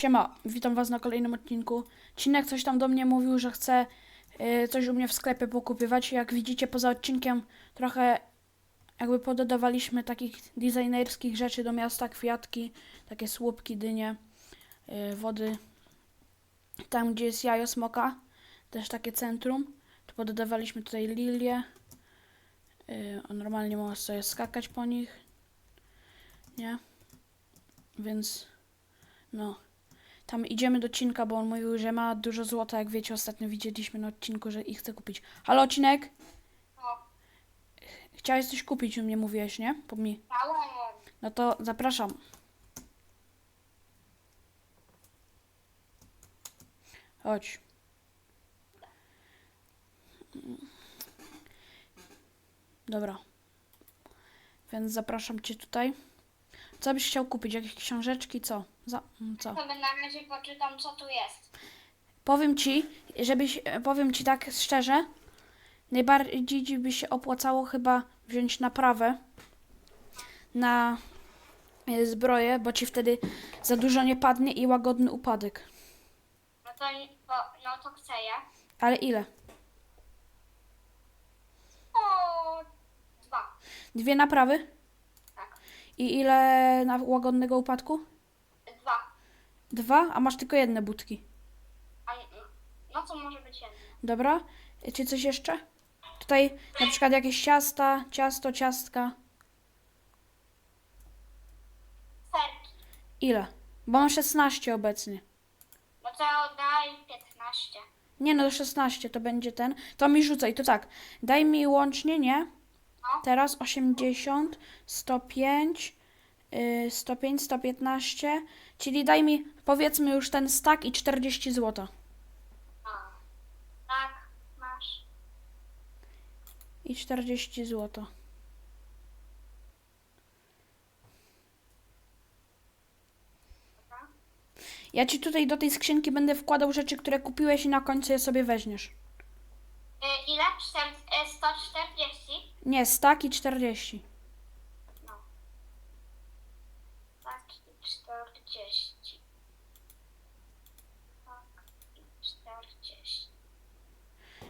Siema, witam was na kolejnym odcinku. Cinek coś tam do mnie mówił, że chce y, coś u mnie w sklepie pokupywać. Jak widzicie poza odcinkiem trochę jakby pododawaliśmy takich designerskich rzeczy do miasta, kwiatki, takie słupki, dynie, y, wody. Tam gdzie jest jajo smoka, też takie centrum, to pododawaliśmy tutaj lilie. Y, normalnie może sobie skakać po nich. Nie? Więc no. Tam idziemy do Cinka, bo on mówił, że ma dużo złota, jak wiecie, ostatnio widzieliśmy na odcinku, że ich chce kupić. Halo, Cinek? No, Chciałeś coś kupić, u mnie mówiłeś, nie? Po małem. No to zapraszam. Chodź. Dobra. Więc zapraszam cię tutaj. Co byś chciał kupić? Jakieś książeczki? Co? Za, mm, co? Sobie na razie poczytam, co tu jest. Powiem ci, żebyś, e, powiem ci tak szczerze, najbardziej by się opłacało chyba wziąć naprawę na e, zbroję, bo ci wtedy za dużo nie padnie i łagodny upadek. No to, bo, no to chcę je. Ale ile? O, dwa. Dwie naprawy? I ile na łagodnego upadku? dwa. Dwa? A masz tylko jedne budki. A, no to może być jedno. Dobra? Czy coś jeszcze? Tutaj na przykład jakieś ciasta, ciasto, ciastka. Serki. Ile? Bo mam 16 obecnie. No to daj 15. Nie no, 16 to będzie ten. To mi rzucaj, to tak. Daj mi łącznie, nie? Teraz 80, 105, yy, 105, 115. Czyli daj mi powiedzmy już ten stack i 40 zł. Tak, masz. I 40 zł. Ja ci tutaj do tej skrzynki będę wkładał rzeczy, które kupiłeś i na końcu je sobie weźmiesz. Y, ile? Czter, y, 140? Nie, stack i 40. No. Tak, i 40. Tak, i 40.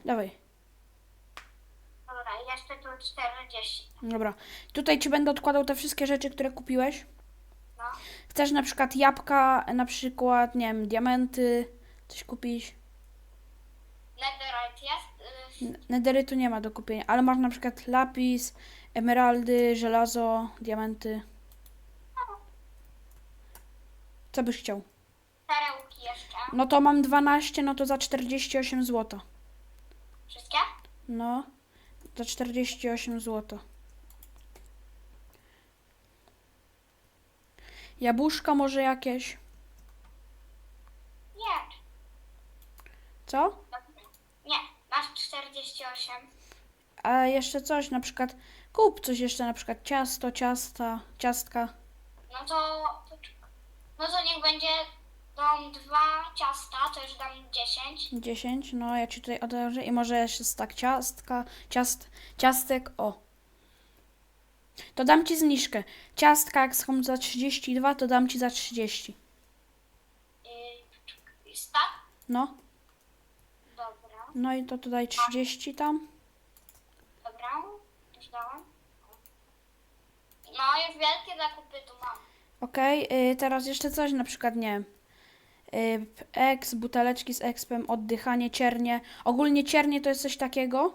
Dawaj. Dobra, jeszcze tu 40. Dobra. Tutaj ci będę odkładał te wszystkie rzeczy, które kupiłeś. No. Chcesz na przykład jabłka, na przykład, nie wiem, diamenty, coś kupić. Netherite jest? Nederytu nie ma do kupienia, ale masz na przykład lapis, emeraldy, żelazo, diamenty. Co byś chciał? Perełki jeszcze. No to mam 12, no to za 48 zł. Wszystkie? No, za 48 zł. Jabłuszka może jakieś? Nie. Co? Nie, masz 48. A jeszcze coś, na przykład kup coś jeszcze, na przykład ciasto, ciasta, ciastka. No to, no to niech będzie dam dwa ciasta, to już dam 10. 10, no ja ci tutaj odłożę i może jeszcze tak ciastka, ciast, ciastek, o. To dam ci zniżkę. Ciastka jak są za 32, to dam ci za 30. Yy, stak? No, no i to tutaj 30 tam. dobra, już dałam. No już wielkie zakupy tu mam. Okej, y, teraz jeszcze coś, na przykład, nie wiem, y, eks, buteleczki z expem, oddychanie, ciernie. Ogólnie ciernie to jest coś takiego,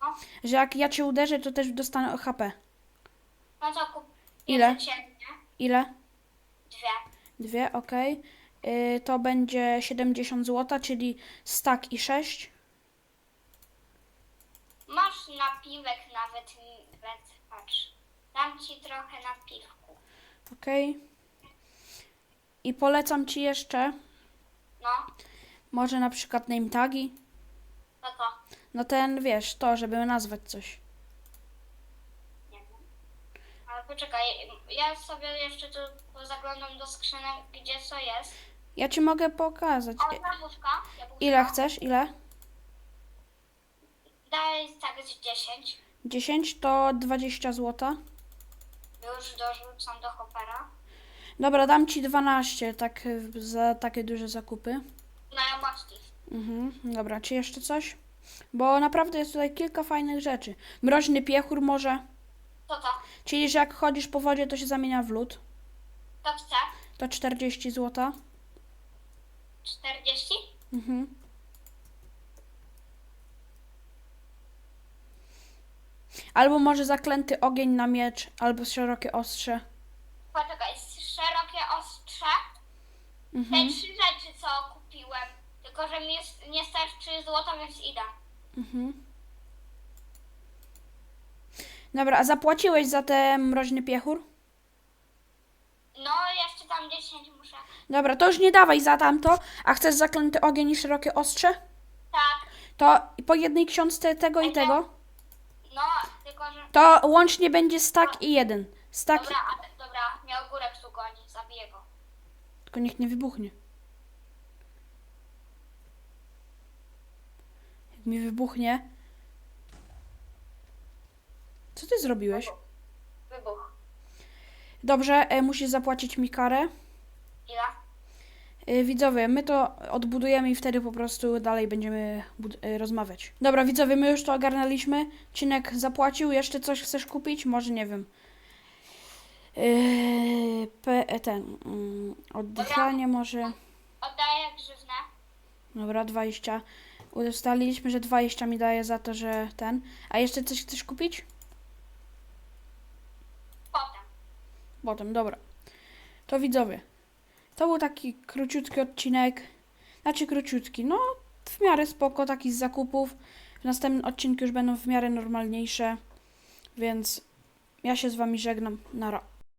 No, że jak ja cię uderzę, to też dostanę HP. no to kup Ile? jeszcze. Ile? Dwie. Dwie, ok. Y, to będzie 70 zł, czyli stack i 6. Masz napiwek nawet, nawet, patrz. Dam ci trochę napiwku. Ok. I polecam ci jeszcze, No, może na przykład name tagi. to to. No ten, wiesz, to, żeby nazwać coś. Nie wiem. Ale poczekaj, ja sobie jeszcze tu zaglądam do skrzynek, gdzie co jest. Ja ci mogę pokazać. O, jabłuszka. Ile chcesz? Ile? Daj tak z 10. 10 to 20 zł. Już dorzucam do hopera. Dobra, dam ci 12, tak za takie duże zakupy. Znajomości. Mhm, dobra, czy jeszcze coś? Bo naprawdę jest tutaj kilka fajnych rzeczy. Mroźny piechur może, Co to? czyli że jak chodzisz po wodzie, to się zamienia w lód. To chcę. To 40 zł. 40? Mhm. Albo może zaklęty ogień na miecz, albo szerokie ostrze. Poczekaj, szerokie ostrze. Mhm. Te trzy rzeczy, co kupiłem. Tylko, że mi jest, nie starczy złota, więc idę. Mhm. Dobra, a zapłaciłeś za ten mroźny piechur? No, jeszcze tam 10 muszę. Dobra, to już nie dawaj za tamto, a chcesz zaklęty ogień i szerokie ostrze? Tak, To po jednej książce tego i tego? Tylko, że... To łącznie będzie stack i jeden. Stack, Dobra, a, dobra, miał górek tu goni, zabiję go. tylko niech nie wybuchnie. Jak mi wybuchnie... Co ty zrobiłeś? Wybuch. Dobrze, e, musisz zapłacić mi karę. Ile? E, Widzowie, my to odbudujemy i wtedy po prostu dalej będziemy e, rozmawiać. Dobra, widzowie, my już to ogarnęliśmy. Cinek zapłacił, jeszcze coś chcesz kupić? Może nie wiem. Yy, pe, ten. Mm, oddychanie może. Oddaję grzywnę. Dobra, 20. Ustaliliśmy, że 20 mi daje za to, że ten. A jeszcze coś chcesz kupić? Potem. Potem, dobra. To widzowie. To był taki króciutki odcinek. Znaczy króciutki, no w miarę spoko, taki z zakupów. W następnym odcinku już będą w miarę normalniejsze. Więc ja się z wami żegnam. Nara.